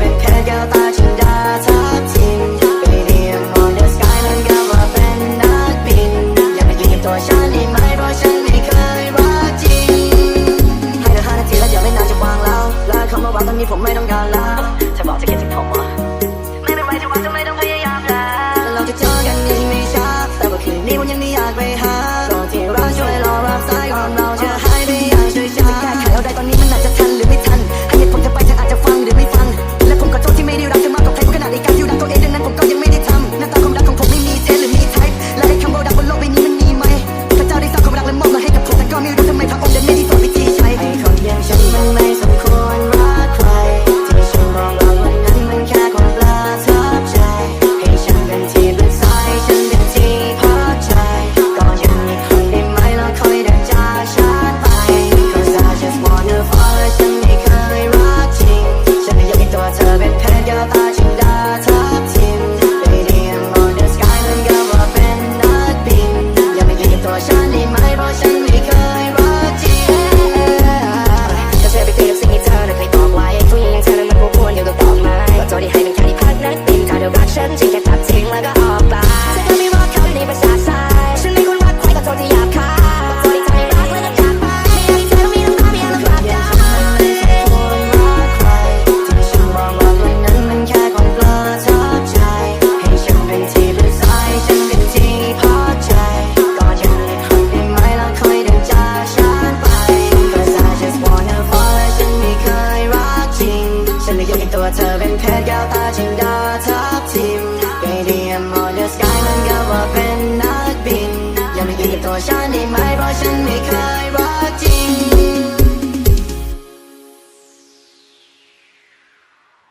เป็นแค่แก้วตาฉันดาทับทิมไปเรียน on the sky นั่นกว่าเป็นนักบิน อย่าไปยิงกบตัวฉันได้ไมเราะฉันไม่เคยรักจริง ให้เธอห้านาทีแล้วเดี๋ยวไม่นานจะวางแล้วและคำว่ารักตอนนี้ผมไม่ต้องการแล้วเธอบอกจะคิดถึงผมเหรไม่เป็นไรที่ว่าจะไม่ต้องพยายามแล้วเราจะเจอกันในไม่ช้าแต่ว่าคืนนี้มันยัง ฉันจึงค่ตัดทิ้งแล้วก็ออกไปเธอก็ไม่รอดเขาในภาษาทรายฉันไม่ควรรักใครก็โทษที่หยาบคายโทที่ให้รักแล้วก็จากไปไม่อยากให้เธอต้องมีน้ำตาไม่อยากให้รักได้เธอเป็นเพศรแก้วตาจินดาเธอ Shani.